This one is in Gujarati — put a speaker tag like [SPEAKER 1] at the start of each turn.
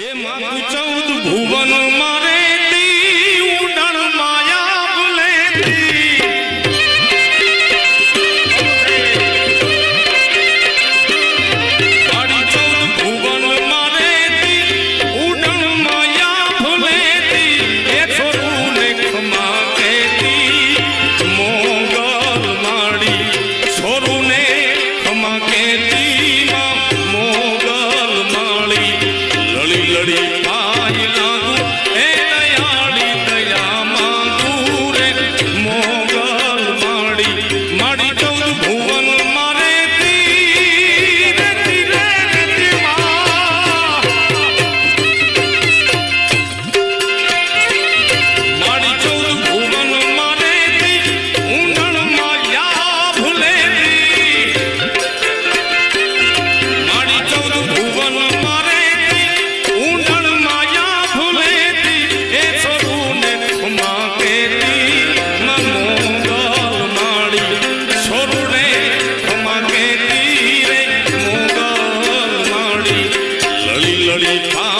[SPEAKER 1] એ માથું ચૌદ ભુવન મારે lolly pie.